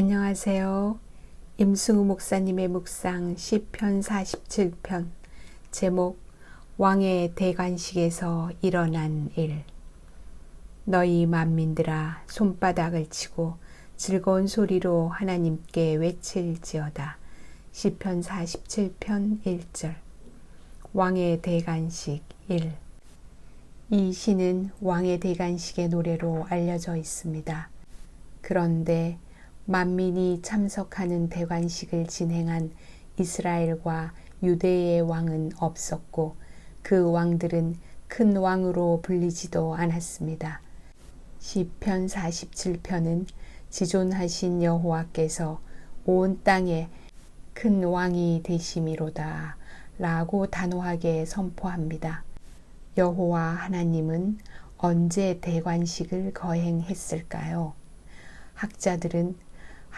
안녕하세요. 임승우 목사님의 묵상 시편 47편 제목 왕의 대관식에서 일어난 일 너희 만민들아 손바닥을 치고 즐거운 소리로 하나님께 외칠지어다. 시편 47편 1절 왕의 대관식 1. 이 시는 왕의 대관식의 노래로 알려져 있습니다. 그런데 만민이 참석하는 대관식을 진행한 이스라엘과 유대의 왕은 없었고 그 왕들은 큰 왕으로 불리지도 않았습니다. 시편 47편은 지존하신 여호와께서 온 땅에 큰 왕이 되심이로다 라고 단호하게 선포합니다. 여호와 하나님은 언제 대관식을 거행했을까요? 학자들은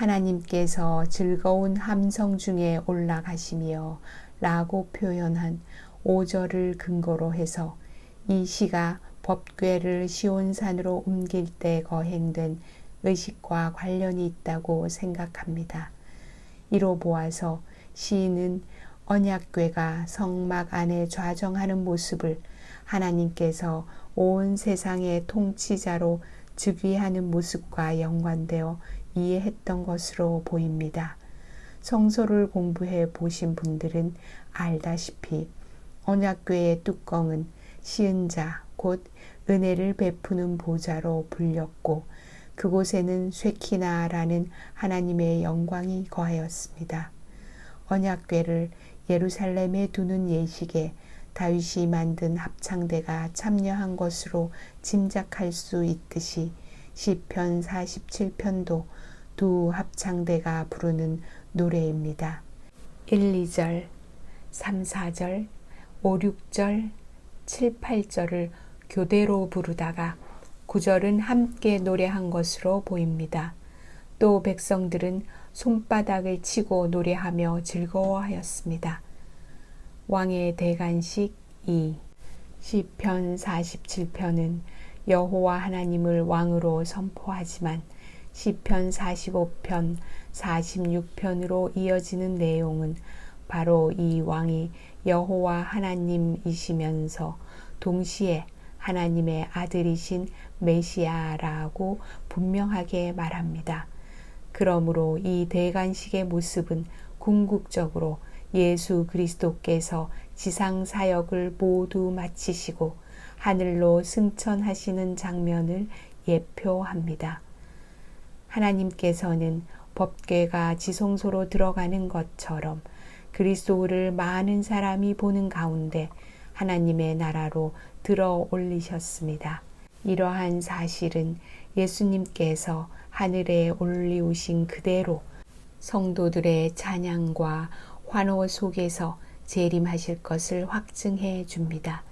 하나님께서 즐거운 함성 중에 올라가시며 라고 표현한 5절을 근거로 해서 이 시가 법궤를 시온산으로 옮길 때 거행된 의식과 관련이 있다고 생각합니다. 이로 보아서 시인은 언약궤가 성막 안에 좌정하는 모습을 하나님께서 온 세상의 통치자로 즉위하는 모습과 연관되어 이해했던 것으로 보입니다. 성서를 공부해 보신 분들은 알다시피 언약궤의 뚜껑은 시은 자, 곧 은혜를 베푸는 보좌로 불렸고 그곳에는 쇠키나라는 하나님의 영광이 거하였습니다. 언약궤를 예루살렘에 두는 예식에 다윗이 만든 합창대가 참여한 것으로 짐작할 수 있듯이 시편 47편도 두 합창대가 부르는 노래입니다. 1, 2절, 3, 4절, 5, 6절, 7, 8절을 교대로 부르다가 9절은 함께 노래한 것으로 보입니다. 또 백성들은 손바닥을 치고 노래하며 즐거워하였습니다. 왕의 대관식 2 시편 47편은 여호와 하나님을 왕으로 선포하지만 시편 45편, 46편으로 이어지는 내용은 바로 이 왕이 여호와 하나님이시면서 동시에 하나님의 아들이신 메시아라고 분명하게 말합니다. 그러므로 이 대관식의 모습은 궁극적으로 예수 그리스도께서 지상 사역을 모두 마치시고 하늘로 승천하시는 장면을 예표합니다. 하나님께서는 법궤가 지성소로 들어가는 것처럼 그리스도를 많은 사람이 보는 가운데 하나님의 나라로 들어 올리셨습니다. 이러한 사실은 예수님께서 하늘에 올리우신 그대로 성도들의 찬양과 환호 속에서 재림하실 것을 확증해 줍니다.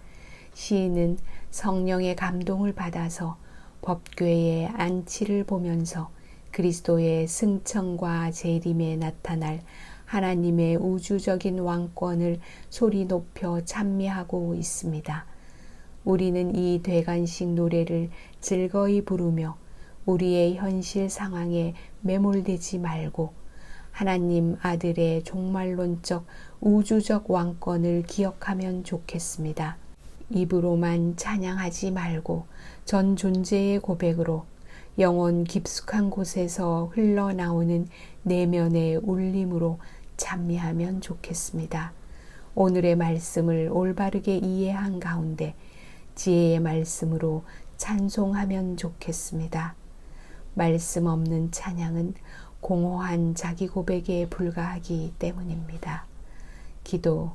시인은 성령의 감동을 받아서 법궤의 안치를 보면서 그리스도의 승천과 재림에 나타날 하나님의 우주적인 왕권을 소리 높여 찬미하고 있습니다. 우리는 이 대관식 노래를 즐거이 부르며 우리의 현실 상황에 매몰되지 말고 하나님 아들의 종말론적 우주적 왕권을 기억하면 좋겠습니다. 입으로만 찬양하지 말고 전 존재의 고백으로 영원 깊숙한 곳에서 흘러나오는 내면의 울림으로 찬미하면 좋겠습니다. 오늘의 말씀을 올바르게 이해한 가운데 지혜의 말씀으로 찬송하면 좋겠습니다. 말씀 없는 찬양은 공허한 자기 고백에 불과하기 때문입니다. 기도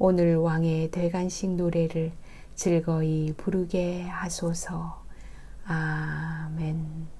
오늘 왕의 대관식 노래를 즐거이 부르게 하소서. 아멘.